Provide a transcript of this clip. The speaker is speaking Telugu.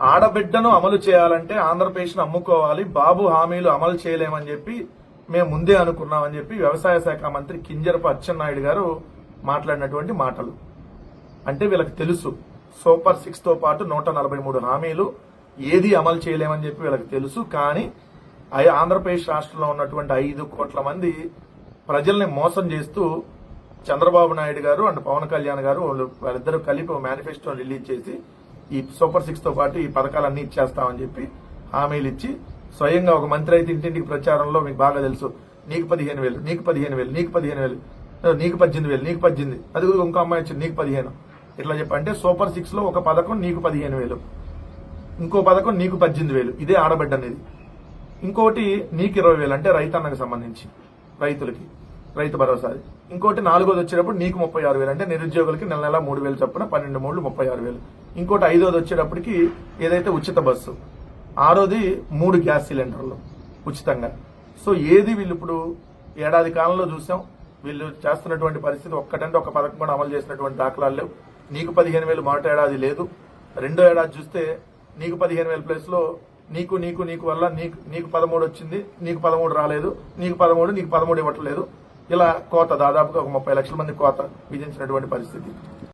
ఆడబిడ్డను అమలు చేయాలంటే ఆంధ్రప్రదేశ్ను అమ్ముకోవాలి బాబు హామీలు అమలు చేయలేమని చెప్పి మేము ముందే అనుకున్నామని చెప్పి వ్యవసాయ శాఖ మంత్రి కింజరపు అచ్చెన్నాయుడు గారు మాట్లాడినటువంటి మాటలు. అంటే వీళ్ళకి తెలుసు సూపర్ సిక్స్తో పాటు నూట నలభై మూడు హామీలు ఏది అమలు చేయలేమని చెప్పి వీళ్ళకి తెలుసు కానీ ఆంధ్రప్రదేశ్ రాష్ట్రంలో ఉన్నటువంటి ఐదు కోట్ల మంది ప్రజల్ని మోసం చేస్తూ చంద్రబాబు నాయుడు గారు అండ్ పవన్ కళ్యాణ్ గారు వాళ్ళు వాళ్ళిద్దరూ కలిపి మేనిఫెస్టో రిలీజ్ చేసి ఈ సూపర్ సిక్స్తో పాటు ఈ పథకాలన్నీ ఇచ్చేస్తామని చెప్పి హామీలు ఇచ్చి స్వయంగా ఒక మంత్రి అయితే ఇంటింటికి ప్రచారంలో మీకు బాగా తెలుసు. నీకు పదిహేను వేలు నీకు పదిహేను వేలు నీకు పదిహేను వేలు నీకు పద్దెనిమిది వేలు నీకు పద్దెనిమిది అది కూడా ఇంకో అమ్మాయి వచ్చింది నీకు పదిహేను. ఇట్లా చెప్పంటే సూపర్ సిక్స్లో ఒక పథకం నీకు పదిహేను వేలు ఇంకో పథకం నీకు పద్దెనిమిది వేలు ఇదే ఆడబిడ్డ అనేది. ఇంకోటి నీకు ఇరవై వేలు అంటే రైతన్నకు సంబంధించి రైతులకి రైతు భరోసా ఇంకోటి నాలుగోది వచ్చేటప్పుడు నీకు ముప్పై ఆరు వేలు అంటే నిరుద్యోగులకి నెల నెల మూడు వేలు చొప్పున పన్నెండు మూడు ముప్పై ఆరు వేలు. ఇంకోటి ఐదోది వచ్చేటప్పటికి ఏదైతే ఉచిత బస్సు ఆరోది మూడు గ్యాస్ సిలిండర్లు ఉచితంగా. సో ఏది వీళ్ళు ఇప్పుడు ఏడాది కాలంలో చూసాం వీళ్ళు చేస్తున్నటువంటి పరిస్థితి ఒక్కటంటే ఒక పథకం కూడా అమలు చేసినటువంటి దాఖలాలు లేవు. నీకు పదిహేను వేలు మొదటి ఏడాది లేదు. రెండో ఏడాది చూస్తే నీకు పదిహేను వేల ప్లేస్లో నీకు నీకు నీకు వల్ల నీకు నీకు పదమూడు వచ్చింది నీకు పదమూడు రాలేదు నీకు పదమూడు నీకు పదమూడు ఇవ్వట్లేదు. ఇలా కోత దాదాపుగా ఒక ముప్పై లక్షల మంది కోత విధించినటువంటి పరిస్థితి.